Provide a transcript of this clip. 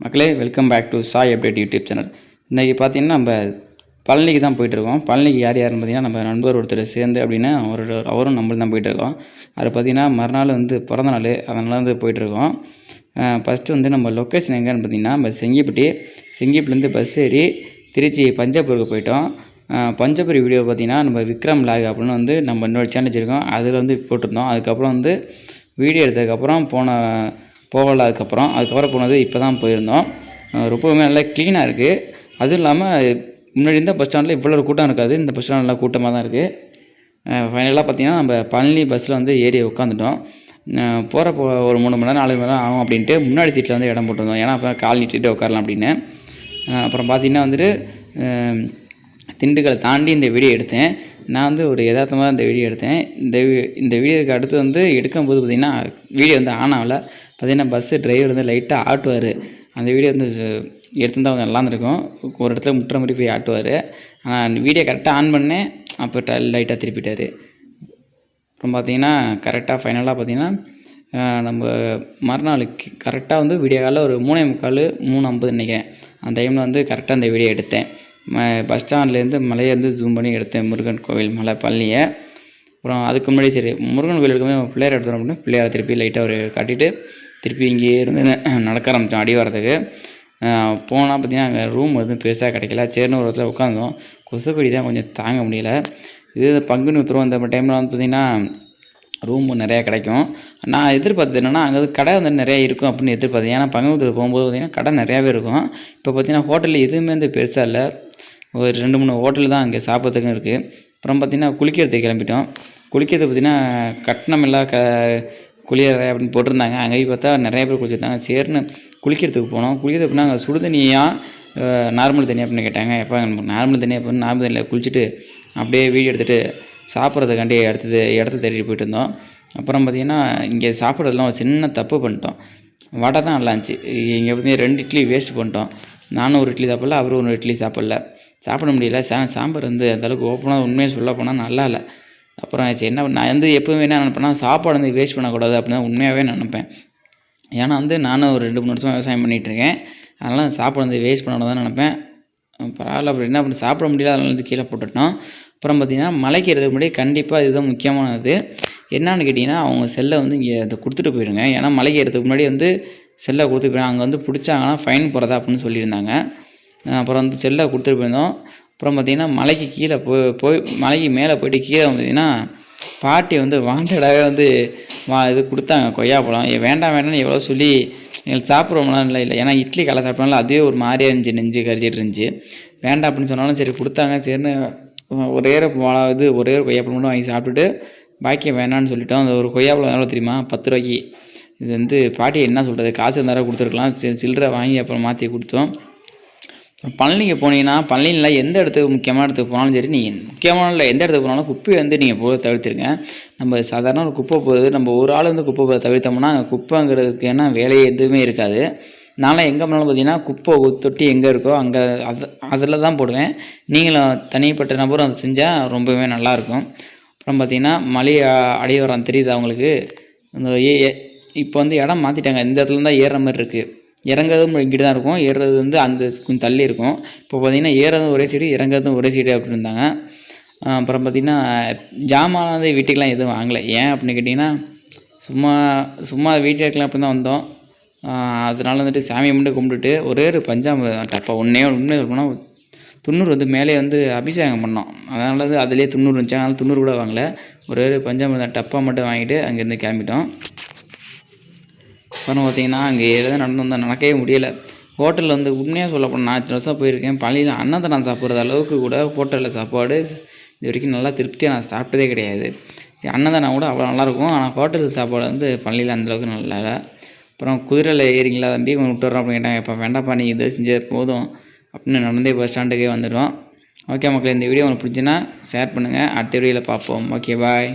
மக்களே welcome back to Sai update YouTube channel இன்றைக்கி பார்த்தீங்கன்னா நம்ம பழனிக்கு தான் போயிட்டுருக்கோம். பழனிக்கு யார் யாருன்னு பார்த்தீங்கன்னா நம்ம நண்பர் ஒருத்தர் சேர்ந்து அப்படின்னா அவர் அவரும் நம்மளும் தான் போயிட்டுருக்கோம். அது பார்த்தீங்கன்னா மறுநாள் வந்து பிறந்த நாள். அதனால வந்து போயிட்டுருக்கோம். ஃபஸ்ட்டு வந்து நம்ம லொக்கேஷன் எங்கேன்னு பார்த்தீங்கன்னா நம்ம செங்கிப்பட்டி. செங்கிப்பட்டிலேருந்து பஸ் ஏறி திருச்சி பஞ்சாபூருக்கு போயிட்டோம். பஞ்சபுரி வீடியோ பார்த்தீங்கன்னா நம்ம விக்ரம் லாக் அப்படின்னு வந்து நம்ம இன்னொரு சேனல் வச்சுருக்கோம். அதில் வந்து போட்டிருந்தோம். அதுக்கப்புறம் வந்து வீடியோ எடுத்ததுக்கப்புறம் போன போகல அதுக்கப்புறம் அதுக்கப்புறம் போனது இப்போ தான் போயிருந்தோம் ரொம்பவுமே நல்லா க்ளீனாக இருக்குது அதுவும் இல்லாமல் முன்னாடி இருந்த பஸ் ஸ்டாண்டில் இவ்வளோ கூட்டம் இருக்காது. இந்த பஸ் ஸ்டாண்ட் நல்லா கூட்டமாக தான் இருக்குது ஃபைனலாக பார்த்தீங்கன்னா நம்ம பழனி பஸ்ஸில் வந்து ஏறி உட்காந்துட்டோம் போகிறப்போ ஒரு மூணு மணி நேரம் நாலு மணி நேரம் ஆகும் அப்படின்ட்டு முன்னாடி சீட்டில் வந்து இடம் போட்டிருந்தோம். ஏன்னா அப்போ கால் நீட்டிட்டு உட்காரலாம் அப்படின்னு. அப்புறம் பார்த்திங்கன்னா வந்துட்டு திண்டுக்கலை தாண்டி இந்த வீடியோ எடுத்தேன். நான் வந்து ஒரு யதார்த்தமாக இந்த வீடியோ எடுத்தேன். இந்த இந்த வீடியோக்கு அடுத்து வந்து எடுக்கும்போது பார்த்திங்கன்னா வீடியோ வந்து ஆன் ஆகலை. பார்த்திங்கன்னா பஸ்ஸு டிரைவர் வந்து லைட்டாக ஆட்டுவார். அந்த வீடியோ வந்து எடுத்துருந்தா கொஞ்சம் நல்லா இருந்திருக்கும். ஒரு இடத்துல முட்டுற மாதிரி போய் ஆட்டுவார். ஆனால் வீடியோ கரெக்டாக ஆன் பண்ணேன் அப்போ லைட்டாக திருப்பிட்டார். அப்புறம் பார்த்திங்கன்னா கரெக்டாக ஃபைனலாக பார்த்திங்கன்னா நம்ம மறுநாளுக்கு கரெக்டாக வந்து விடிய காலையில் ஒரு மூணே முக்கால் மூணு ஐம்பது நினைக்கிறேன். அந்த டைமில் வந்து கரெக்டாக அந்த வீடியோ எடுத்தேன். பஸ் ஸ்டாண்ட்லேருந்து மலையிலேருந்து ஜூம் பண்ணி எடுத்தேன். முருகன் கோவில் மலை பழனியை. அப்புறம் அதுக்கு முன்னாடி சரி முருகன் கோயில் எடுக்கும்போது பிள்ளையார் எடுத்துகிறோம் அப்படின்னா பிள்ளையாரை திருப்பி லைட்டாக ஒரு காட்டிட்டு திருப்பி இங்கேயே இருந்து நடக்க ஆரம்பித்தோம் அடி வரதுக்கு போனால் பார்த்தீங்கன்னா அங்கே ரூம் எதுவும் பெருசாக கிடைக்கல. சேர்னு ஒரு இடத்துல உட்காந்தோம் கொசுக்கொடி தான் கொஞ்சம் தாங்க முடியல. இது பங்குனி உத்தரவு அந்த டைமில் வந்து பார்த்திங்கன்னா ரூம் நிறையா கிடைக்கும். நான் எதிர்பார்த்தது என்னென்னா அங்கே கடை வந்து நிறையா இருக்கும் அப்படின்னு எதிர்பார்த்தேன் ஏன்னா பங்குனி போகும்போது பார்த்திங்கன்னா கடை நிறையாவே இருக்கும். இப்போ பார்த்திங்கன்னா ஹோட்டலில் எதுவுமே வந்து பெருசாக இல்லை. ஒரு ரெண்டு மூணு ஹோட்டல் தான் அங்கே சாப்பிட்றதுக்கும் இருக்குது அப்புறம் பார்த்திங்கன்னா குளிக்கிறதுக்கு கிளம்பிட்டோம். குளிக்கிறது பார்த்திங்கன்னா கட்டணம் இல்லா க குளியறை அப்படின்னு போட்டிருந்தாங்க. அங்கே போய் பார்த்தா நிறைய பேர் குளிச்சிருந்தாங்க. சேர்னு குளிக்கிறதுக்கு போனோம். குளிக்கிறது அப்படின்னா அங்கே சுடு தண்ணியாக நார்மல் தண்ணி அப்படின்னு கேட்டாங்க. எப்போ நார்மல் தண்ணி அப்படின்னு நார்மல் தண்ணியில் குளிச்சுட்டு அப்படியே வீடியோ எடுத்துகிட்டு சாப்பிட்றதுக்காண்டி இடத்து இடத்த தேடிட்டு போயிட்டு இருந்தோம். அப்புறம் பார்த்திங்கன்னா இங்கே சாப்பிட்றதுலாம் ஒரு சின்ன தப்பு பண்ணிட்டோம். வடை தான் நல்லா இருந்துச்சு. இங்கே பார்த்தீங்கன்னா ரெண்டு இட்லி வேஸ்ட் பண்ணிட்டோம். நானும் ஒரு இட்லி சாப்பிடல அவரும் ஒரு இட்லி சாப்பிடல. சாப்பிட முடியல. சா சாம்பார் வந்து அந்தளவுக்கு ஓப்பனாக உண்மையாக சொல்ல போனால் நல்லா இல்லை. அப்புறம் சரி என்ன நான் வந்து எப்போவுமே என்ன நினப்பேன்னா சாப்பாடு வந்து வேஸ்ட் பண்ணக்கூடாது அப்படின்னு உண்மையாகவே நினப்பேன். ஏன்னா வந்து நானும் ஒரு ரெண்டு மூணு வருஷமாக விவசாயம் பண்ணிகிட்ருக்கேன் அதனால் சாப்பாடு வந்து வேஸ்ட் பண்ணணும் நினப்பேன். பரவாயில்ல. அப்படி என்ன பண்ணி சாப்பிட முடியல. அதனால வந்து கீழே போட்டுட்டோம். அப்புறம் பார்த்திங்கன்னா மலைக்கு ஏறதுக்கு முன்னாடி கண்டிப்பாக இதுதான் முக்கியமானது. என்னான்னு கேட்டிங்கன்னா அவங்க செல்லை வந்து இங்கே அதை கொடுத்துட்டு போயிடுங்க. ஏன்னா மலைக்கு ஏறதுக்கு முன்னாடி வந்து செல்லை கொடுத்துட்டு போயிடுங்க. அங்கே வந்து பிடிச்சாங்கன்னா ஃபைன் போகிறதா அப்படின்னு சொல்லியிருந்தாங்க. அப்புறம் வந்து செல்லை கொடுத்துட்டு போயிருந்தோம். அப்புறம் பார்த்திங்கன்னா மலைக்கு கீழே போய் போய் மலைக்கு மேலே போயிட்டு கீழே பார்த்திங்கன்னா பாட்டி வந்து வாண்டடாக வந்து வா இது கொடுத்தாங்க கொய்யாப்பழம் வேண்டாம் வேண்டாம்னு எவ்வளோ சொல்லி எங்களுக்கு சாப்பிட்றோம்லாம் இல்லை இல்லை. ஏன்னா இட்லி கலை சாப்பிட்றனால அதுவே ஒரு மாதிரியாக இருந்துச்சு நெஞ்சு கரிச்சிட்டு இருந்துச்சு. வேண்டாம் அப்படின்னு சொன்னாலும் சரி கொடுத்தாங்க. சரின்னு ஒரே இது ஒரே ஒரு கொய்யாப்பழம் மட்டும் வாங்கி சாப்பிட்டுட்டு பாக்கியம் வேணான்னு சொல்லிட்டோம். அந்த ஒரு கொய்யாப்பழம் எவ்வளோ தெரியுமா? பத்து ரூபாய்க்கு. இது வந்து பாட்டி என்ன சொல்கிறது காசு இருந்தாலும் கொடுத்துருக்கலாம். சில்லறை வாங்கி அப்புறம் மாற்றி கொடுத்தோம். பழனிக்கு போனீங்கன்னா பழனியில் எந்த இடத்துக்கு முக்கியமான இடத்துக்கு போனாலும் சரி நீங்கள் முக்கியமான இல்லை எந்த இடத்துக்கு போனாலும் குப்பையை வந்து நீங்கள் போக தவிர்த்துருங்க. நம்ம சாதாரண ஒரு குப்பை போகிறது நம்ம ஒரு ஆள் வந்து குப்பை போக தவிர்த்தோம்னா அங்கே குப்பைங்கிறதுக்கு என்ன வேலையே எதுவுமே இருக்காது. நான்லாம் எங்கே போனாலும் பார்த்தீங்கன்னா குப்பை தொட்டி எங்கே இருக்கோ அங்கே அது அதில் தான் போடுவேன். நீங்களும் தனிப்பட்ட நபரும் அதை செஞ்சால் ரொம்பவே நல்லாயிருக்கும் அப்புறம் பார்த்திங்கன்னா மலை அடியோரம் தெரியுது அவங்களுக்கு இந்த இப்போ வந்து இடம் மாற்றிட்டாங்க இந்த இடத்துல தான் ஏறுற மாதிரி இருக்குது இறங்குறதும் இங்கிட்டு தான் இருக்கும். ஏறுறது வந்து அந்த கொஞ்சம் தள்ளி இருக்கும். இப்போ பார்த்திங்கன்னா ஏறதும் ஒரே சைடு இறங்குறதும் ஒரே சைடு அப்படின்னு இருந்தாங்க. அப்புறம் பார்த்திங்கன்னா ஜாமான் வந்து வீட்டுக்கெலாம் எதுவும் வாங்கலை. ஏன் அப்படின்னு கேட்டிங்கன்னா சும்மா சும்மா வீட்டில் இருக்கலாம் அப்படி தான் வந்தோம். அதனால் வந்துட்டு சாமியை மட்டும் கும்பிட்டுட்டு ஒரே ஒரு பஞ்சாமிரம் டப்பா ஒன்றே உண்மையை சொல்லணும்னா துண்ணூறு வந்து மேலே வந்து அபிஷேகம் பண்ணோம். அதனால வந்து அதிலே துண்ணூறு இருந்துச்சு. அதனால் துண்ணூறு கூட வாங்கலை. ஒரே ஒரு பஞ்சாமிரதம் டப்பா மட்டும் வாங்கிட்டு அங்கேருந்து கிளம்பிட்டோம். அப்புறம் பார்த்திங்கன்னா அங்கே எதாவது நடந்து வந்தால் நடக்கவே முடியலை. ஹோட்டலில் வந்து உண்மையாக சொல்ல போனால் நான் இத்தனை வருஷம் போயிருக்கேன். பழியில் அன்னதானம் சாப்பிட்ற அளவுக்கு கூட ஹோட்டலில் சாப்பாடு இது வரைக்கும் நல்லா திருப்தியாக நான் சாப்பிட்டதே கிடையாது. அன்னதானம் கூட அவ்வளோ நல்லாயிருக்கும். ஆனால் ஹோட்டல் சாப்பாடு வந்து பள்ளியில் அந்தளவுக்கு நல்லா இல்லை. அப்புறம் குதிரையில் ஏறிங்களா தம்பி கொஞ்சம் விட்டுறோம் அப்படின்னு கேட்டாங்க. இப்போ வேண்டாப்பா நீங்கள் இதை செஞ்ச போதும் அப்படின்னு நடந்தே பஸ் ஸ்டாண்டுக்கே வந்துடும் ஓகே மக்கள் இந்த வீடியோ உங்களுக்கு பிடிச்சுன்னா ஷேர் பண்ணுங்கள் அடுத்த வீடியோவில் பார்ப்போம். Okay bye